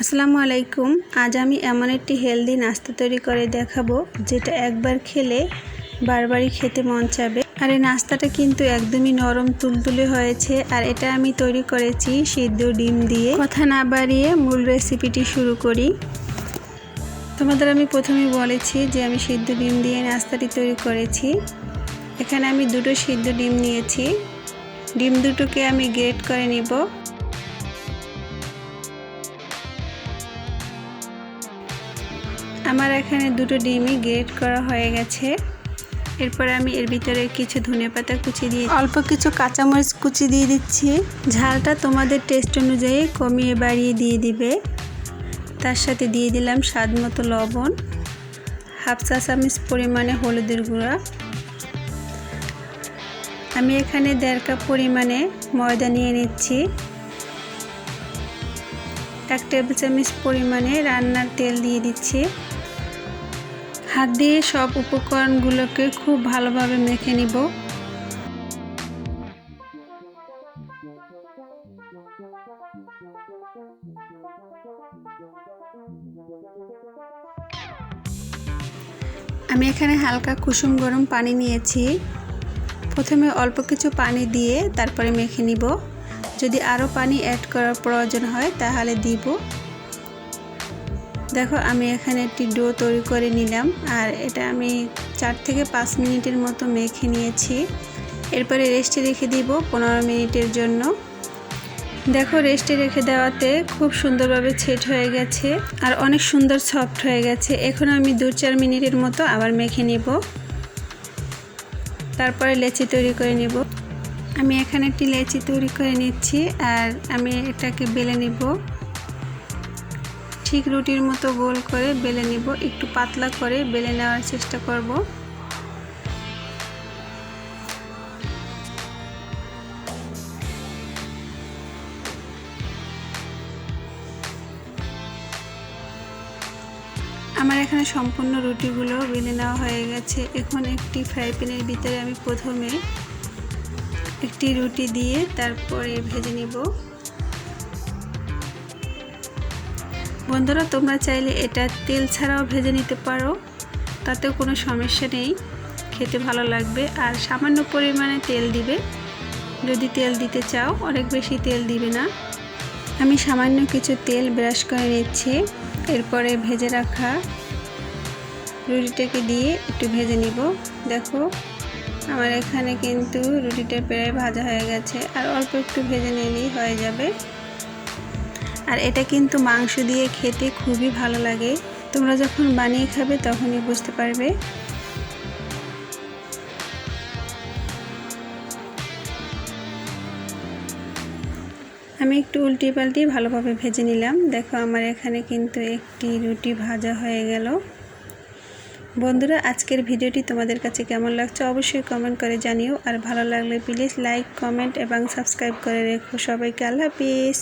আসসালামু আলাইকুম। আজ আমি এমন একটি হেলদি নাস্তা তৈরি করে দেখাবো, যেটা একবার খেলে বারবারই খেতে মন চাবে। আর এই নাস্তাটা কিন্তু একদমই নরম তুলতুলে হয়েছে, আর এটা আমি তৈরি করেছি সিদ্ধ ডিম দিয়ে। কথা না বাড়িয়ে মূল রেসিপিটি শুরু করি। তোমাদের আমি প্রথমে বলেছি যে আমি সিদ্ধ ডিম দিয়ে নাস্তাটি তৈরি করেছি। এখানে আমি দুটো সিদ্ধ ডিম নিয়েছি। ডিম দুটোকে আমি গ্রেট করে নিব। আমার এখানে দুটো ডিমই গ্রেট করা হয়ে গেছে। এরপরে আমি এর ভিতরে কিছু ধনে পাতা কুচি দিয়ে অল্প কিছু কাঁচামরিচ কুচি দিয়ে দিচ্ছি। ঝালটা তোমাদের টেস্ট অনুযায়ী কমিয়ে বাড়িয়ে দিয়ে দিবে। তার সাথে দিয়ে দিলাম স্বাদ মতো লবণ, হাফ চা চামচ পরিমাণে হলুদের গুঁড়া। আমি এখানে দেড় কাপ পরিমাণে ময়দা নিয়ে নিচ্ছি। এক টেবিল চামচ পরিমাণে রান্নার তেল দিয়ে দিচ্ছি। হাত দিয়ে সব উপকরণগুলোকে খুব ভালোভাবে মেখে নিব। আমি এখানে হালকা কুসুম গরম পানি নিয়েছি। প্রথমে অল্প কিছু পানি দিয়ে তারপরে মেখে নিব। যদি আরও পানি অ্যাড করার প্রয়োজন হয় তাহলে দিব। দেখো, আমি এখানে একটি ডো তৈরি করে নিলাম, আর এটা আমি চার থেকে পাঁচ মিনিটের মতো মেখে নিয়েছি। এরপরে রেস্টে রেখে দিব পনেরো মিনিটের জন্য। দেখো, রেস্টে রেখে দেওয়াতে খুব সুন্দরভাবে ছেট হয়ে গেছে, আর অনেক সুন্দর সফট হয়ে গেছে। এখন আমি দু চার মিনিটের মতো আবার মেখে নিব। তারপরে লেচি তৈরি করে নিব। আমি এখানে একটি লেচি তৈরি করে নিচ্ছি, আর আমি এটাকে বেলে নিব। ঠিক রুটির মতো গোল করে বেলে নিব। একটু পাতলা করে বেলে নেওয়ার চেষ্টা করব। আমার এখানে সম্পূর্ণ রুটিগুলো বেলে নেওয়া হয়ে গেছে। এখন একটি ফ্রাই প্যানের ভিতরে আমি প্রথমে একটি রুটি দিয়ে তারপরে ভেজে নিব। বন্ধুরা, তোমরা চাইলে এটা তেল ছাড়াও ভেজে নিতে পারো। তাতেও কোনো সমস্যা নেই। খেতে ভালো লাগবে। আর সামান্য পরিমাণে তেল দিবে। যদি তেল দিতে চাও, অনেক বেশি তেল দিবে না। আমি সামান্য কিছু তেল ব্রাশ করে নিচ্ছি। এরপরে ভেজে রাখা রুটিটাকে দিয়ে একটু ভেজে নিব। দেখো, আমার এখানে কিন্তু রুটিটা প্রায় ভাজা হয়ে গেছে। আর অল্প একটু ভেজে নিলেই হয়ে যাবে। আর এটা কিন্তু মাংস দিয়ে খেতে খুবই ভালো লাগে। তোমরা যখন বানিয়ে খাবে তখনই বুঝতে পারবে। আমি একটু উল্টি পাল্টি ভালোভাবে ভেজে নিলাম। দেখো আমার এখানে কিন্তু একটি রুটি ভাজা হয়ে গেল। বন্ধুরা, আজকের ভিডিওটি তোমাদের কাছে কেমন লাগছে অবশ্যই কমেন্ট করে জানিও। আর ভালো লাগলে প্লিজ লাইক কমেন্ট এবং সাবস্ক্রাইব করে রেখো সবাইকে। আল্লাহ হাফিজ।